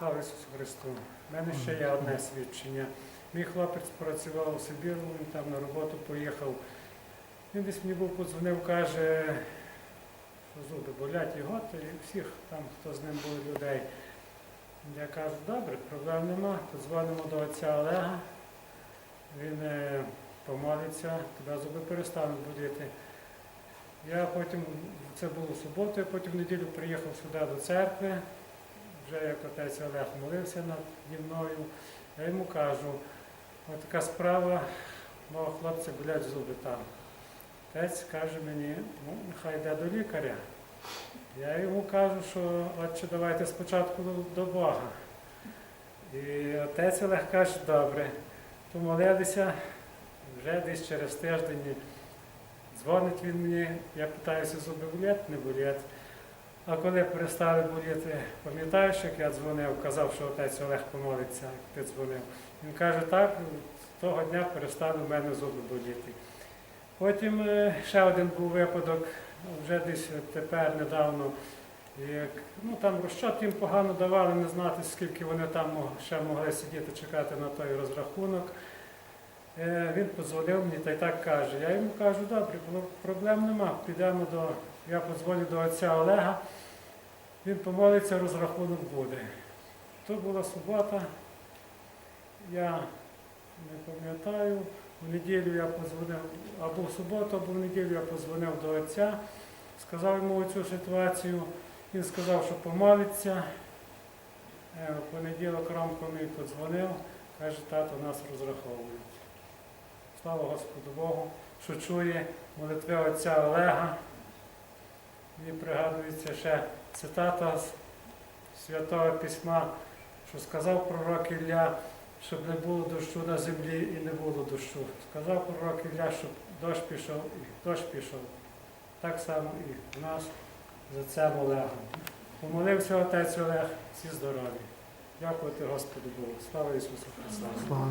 Слава Ісусу Христу! У мене ще є одне свідчення. Мій хлопець працював у Сибіру, він там на роботу поїхав. Він десь мені був подзвонив, каже, що зуби болять його, та і всіх там, хто з ним був людей. Я кажу, добре, проблем нема. Подзвонимо до отця Олега. Він е, помолиться, тебе зуби перестануть боліти. Я потім, це було в суботу, я потім в неділю приїхав сюди до церкви, вже як отець Олег молився наді мною, я йому кажу, от така справа, мого хлопця болять зуби там. Отець каже мені, ну, нехай йде до лікаря. Я йому кажу, що отче, давайте спочатку до, Бога. І отець Олег каже, добре, помолилися, вже десь через тиждень дзвонить він мені, я питаюся, зуби болять, не болять. А коли перестали боліти, пам'ятаєш, як я дзвонив, казав, що отець Олег помолиться, як ти дзвонив. Він каже, так, того дня перестали в мене зуби боліти. Потім е, ще один був випадок, вже десь тепер недавно. Як, ну, там розчот їм погано давали, не знати, скільки вони там ще могли сидіти, чекати на той розрахунок. Е, Він подзвонив мені та й так каже. Я йому кажу, добре, проблем нема. Підемо до. Я подзвоню до отця Олега, він помолиться, розрахунок буде. То була субота, я не пам'ятаю. В неділю я подзвонив, або в суботу, або в неділю я подзвонив до отця, сказав йому цю ситуацію. Він сказав, що помолиться. Е, В понеділок Ромко мені подзвонив, каже, тато нас розраховують. Слава Господу Богу, що чує молитви отця Олега. Мені пригадується ще цитата з Святого Письма, що сказав пророк Ілля, щоб не було дощу на землі і не було дощу. Сказав пророк Ілля, щоб дощ пішов і дощ пішов. Так само і в нас за цим Олегом. Помолився отець Олег, всі здорові. Дякувати Господу Богу. Слава Ісусу Христу! Слава.